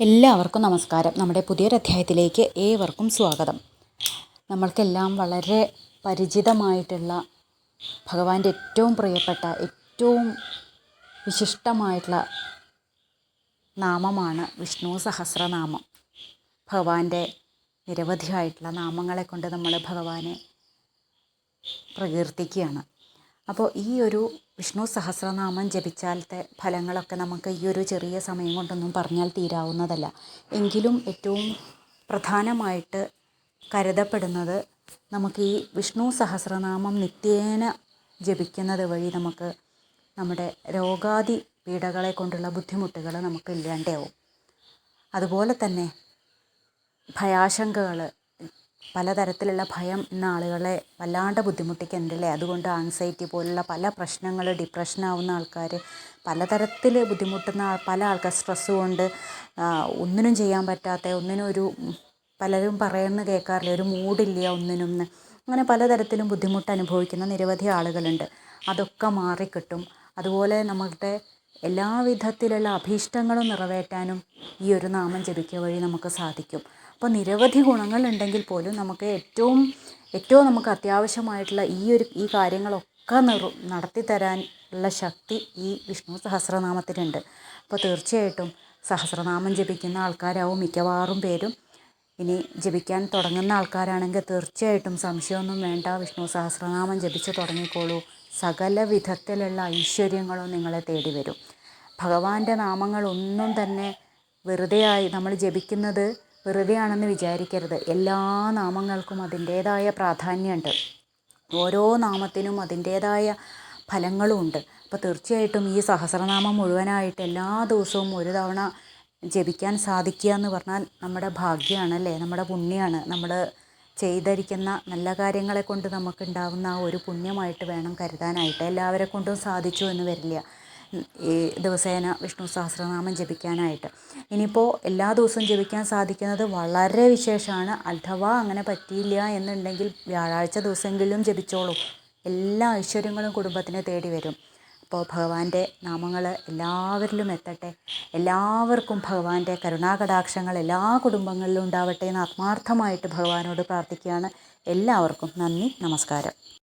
എല്ലാവർക്കും നമസ്കാരം. നമ്മുടെ പുതിയൊരു അധ്യായത്തിലേക്ക് ഏവർക്കും സ്വാഗതം. നമ്മൾക്കെല്ലാം വളരെ പരിചിതമായിട്ടുള്ള ഭഗവാന്റെ ഏറ്റവും പ്രിയപ്പെട്ട ഏറ്റവും വിശിഷ്ടമായിട്ടുള്ള നാമമാണ് വിഷ്ണു സഹസ്രനാമം. ഭഗവാന്റെ നിരവധിയായിട്ടുള്ള നാമങ്ങളെ കൊണ്ട് നമ്മൾ ഭഗവാനെ പ്രകീർത്തിക്കുകയാണ്. അപ്പോൾ ഈ ഒരു വിഷ്ണു സഹസ്രനാമം ജപിച്ചാലത്തെ ഫലങ്ങളൊക്കെ നമുക്ക് ഈ ഒരു ചെറിയ സമയം കൊണ്ടൊന്നും പറഞ്ഞാൽ തീരാവുന്നതല്ല. എങ്കിലും ഏറ്റവും പ്രധാനമായിട്ട് കരുതപ്പെടുന്നത് നമുക്ക് ഈ വിഷ്ണു സഹസ്രനാമം നിത്യേന ജപിക്കുന്നത് വഴി നമുക്ക് നമ്മുടെ രോഗാദി പീഡകളെ കൊണ്ടുള്ള ബുദ്ധിമുട്ടുകൾ നമുക്ക് ഇല്ലാണ്ടാവും. അതുപോലെ തന്നെ ഭയാശങ്കകൾ പലതരത്തിലുള്ള ഭയം ഇന്ന് ആളുകളെ വല്ലാണ്ട് ബുദ്ധിമുട്ടിക്കുന്നുണ്ടല്ലേ? അതുകൊണ്ട് ആൻസൈറ്റി പോലുള്ള പല പ്രശ്നങ്ങൾ ഡിപ്രഷനാവുന്ന ആൾക്കാർ പലതരത്തിൽ ബുദ്ധിമുട്ടുന്ന പല ആൾക്കാർ സ്ട്രെസ്സ് കൊണ്ട് ഒന്നിനും ചെയ്യാൻ പറ്റാത്ത ഒന്നിനും ഒരു പലരും പറയുന്നത് കേൾക്കാറില്ല ഒരു മൂഡില്ല ഒന്നിനും അങ്ങനെ പലതരത്തിലും ബുദ്ധിമുട്ട് അനുഭവിക്കുന്ന നിരവധി ആളുകളുണ്ട്. അതൊക്കെ മാറിക്കിട്ടും. അതുപോലെ നമ്മളുടെ എല്ലാവിധത്തിലുള്ള അഭീഷ്ടങ്ങളും നിറവേറ്റാനും ഈ ഒരു നാമം ജപിക്കുക വഴി നമുക്ക് സാധിക്കും. അപ്പോൾ നിരവധി ഗുണങ്ങളുണ്ടെങ്കിൽ പോലും നമുക്ക് ഏറ്റവും ഏറ്റവും നമുക്ക് അത്യാവശ്യമായിട്ടുള്ള ഈ ഒരു ഈ കാര്യങ്ങളൊക്കെ നിറു നടത്തി തരാൻ ഉള്ള ശക്തി ഈ വിഷ്ണു സഹസ്രനാമത്തിനുണ്ട്. അപ്പോൾ തീർച്ചയായിട്ടും സഹസ്രനാമം ജപിക്കുന്ന ആൾക്കാരാവും മിക്കവാറും പേരും. ഇനി ജപിക്കാൻ തുടങ്ങുന്ന ആൾക്കാരാണെങ്കിൽ തീർച്ചയായിട്ടും സംശയമൊന്നും വേണ്ട. വിഷ്ണു സഹസ്രനാമം ജപിച്ചു തുടങ്ങിക്കോളൂ. സകല വിധത്തിലുള്ള ഐശ്വര്യങ്ങളും നിങ്ങളെ തേടി വരും. ഭഗവാന്റെ നാമങ്ങളൊന്നും തന്നെ വെറുതെയായി നമ്മൾ ജപിക്കുന്നത് വെറുതെയാണെന്ന് വിചാരിക്കരുത്. എല്ലാ നാമങ്ങൾക്കും അതിന്റേതായ പ്രാധാന്യമുണ്ട്. ഓരോ നാമത്തിനും അതിന്റേതായ ഫലങ്ങളുമുണ്ട്. അപ്പോൾ തീർച്ചയായിട്ടും ഈ സഹസ്രനാമം മുഴുവനായിട്ട് എല്ലാ ദിവസവും ഒരു തവണ ജപിക്കാൻ സാധിക്കുക എന്ന് പറഞ്ഞാൽ നമ്മുടെ ഭാഗ്യമാണ് അല്ലേ? നമ്മുടെ പുണ്യമാണ്. നമ്മൾ ചെയ്തിരിക്കുന്ന നല്ല കാര്യങ്ങളെ കൊണ്ട് നമുക്കുണ്ടാകുന്ന ആ ഒരു പുണ്യമായിട്ട് വേണം കരുതാനായിട്ട്. എല്ലാവരെ കൊണ്ടും സാധിച്ചു എന്ന് വരില്ല. ഈ ദിവസേന വിഷ്ണു സഹസ്രനാമം ജപിക്കാനായിട്ട്. ഇനിയിപ്പോൾ എല്ലാ ദിവസവും ജപിക്കാൻ സാധിക്കുന്നത് വളരെ വിശേഷമാണ്. അഥവാ അങ്ങനെ പറ്റിയില്ല എന്നുണ്ടെങ്കിൽ വ്യാഴാഴ്ച ദിവസമെങ്കിലും ജപിച്ചോളൂ. എല്ലാ ഐശ്വര്യങ്ങളും കുടുംബത്തിനെ തേടി വരും. അപ്പോൾ ഭഗവാന്റെ നാമങ്ങൾ എല്ലാവരിലും എത്തട്ടെ. എല്ലാവർക്കും ഭഗവാന്റെ കരുണാകടാക്ഷങ്ങൾ എല്ലാ കുടുംബങ്ങളിലും ഉണ്ടാവട്ടെ എന്ന് ആത്മാർത്ഥമായിട്ട് ഭഗവാനോട് പ്രാർത്ഥിക്കുകയാണ്. എല്ലാവർക്കും നന്ദി നമസ്കാരം.